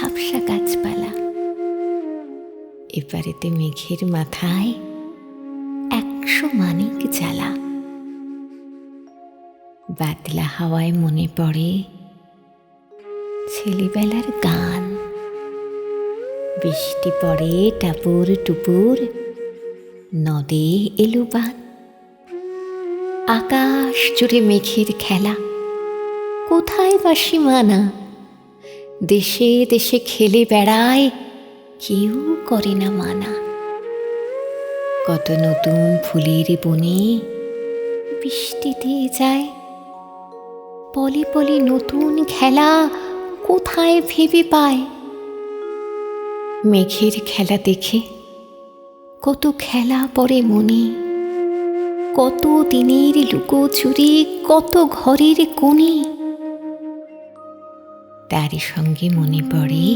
ঝাপসা গাছপালা। এপারেতে মেঘের মাথায় একশো মানিক জ্বালা। বাতলা হাওয়ায় মনে পড়ে ছেলেবেলার গান। বৃষ্টি পড়ে টাপুর টুপুর, নদে এলো বান। আকাশ জুড়ে মেঘের খেলা, কোথায় বা সীমানা? দেশে দেশে খেলে বেড়ায়, কেউ করে না মানা। কত নতুন ফুলের বনে বৃষ্টি দিয়ে যায়। পলে পলে নতুন খেলা কোথায় ভেবে পায়? মেঘের খেলা দেখে কত খেলা পড়ে মনে। কত দিনের লুকোচুরি, কত ঘরের কোণে। তারই সঙ্গে মনে পড়ে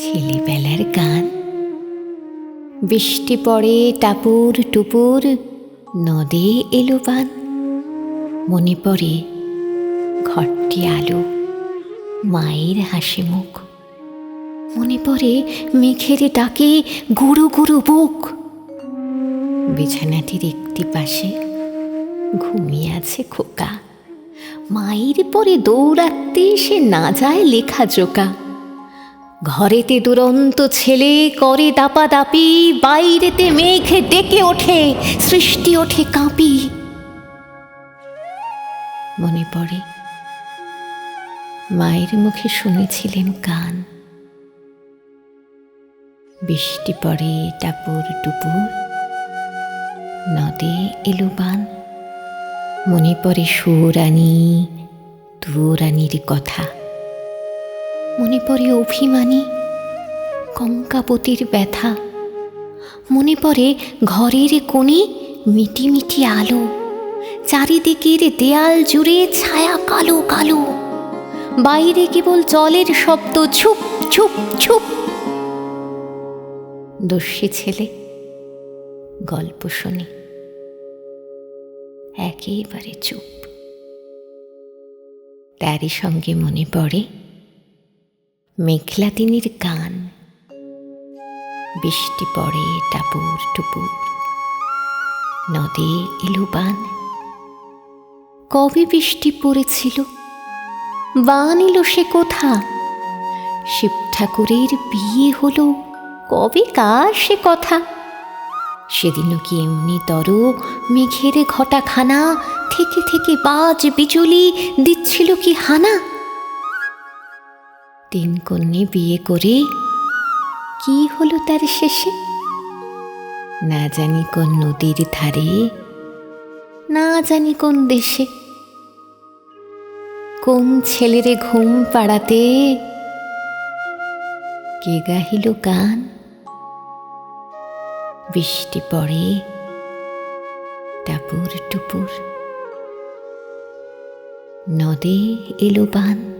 ছেলেবেলার গান। বৃষ্টি পড়ে টাপুর টুপুর, নদে এলো বান। মনে পড়ে ঘরটি আলো, মায়ের হাসি মুখ। মনে পড়ে মেঘের ডাকে গুরু গুরু বুক। বিছানাটির একটি পাশে ঘুমিয়ে আছে খোকা। মায়ের পরে দৌড়াতে সে না যায় লেখা জোকা। ঘরেতে দুরন্ত ছেলে করে দাপা দাপি বাইরেতে মেঘ ডেকে ওঠে, সৃষ্টি ওঠে কাঁপি। মনে পড়ে, মায়ের মুখে শুনেছিলেন গান। বৃষ্টি পড়ে টাপুর টুপুর, নদে এলো বান। মনে পড়ে সুরানি, দুরানির কথা। মনে পড়ে অভিমানী কঙ্কাপতির ব্যথা। মনে পড়ে ঘরের কোণে মিটি মিটি আলো, চারিদিকের দেয়াল জুড়ে ছায়া কালো কালো। বাইরে কেবল জলের শব্দ ছুপ ছুপ ছুপ দস্যি ছেলে, গল্প শুনি। একেবারে চুপ। তারই সঙ্গে মনে পড়ে মেঘলা দিনের গান। বৃষ্টি পড়ে টাপুর টুপুর। নদে এলো বান। কবে বৃষ্টি পড়েছিল? বান এলো সে কোথা? শিব ঠাকুরের বিয়ে হলো কবে? কার সে কথা? সেদিনও কি এমনি তর মেঘের ঘটাখানা, থেকে থেকে বাজ বিজুলি দিচ্ছিল কি হানা? তিন কন্যে বিয়ে করে কি হলো তার শেষে? না জানি কোন নদীর ধারে, না জানি কোন দেশে। কোন ছেলেরে ঘুম পাড়াতে কে গাহিল গান? বৃষ্টি পড়ে টাপুর টুপুর নদে এলো বান।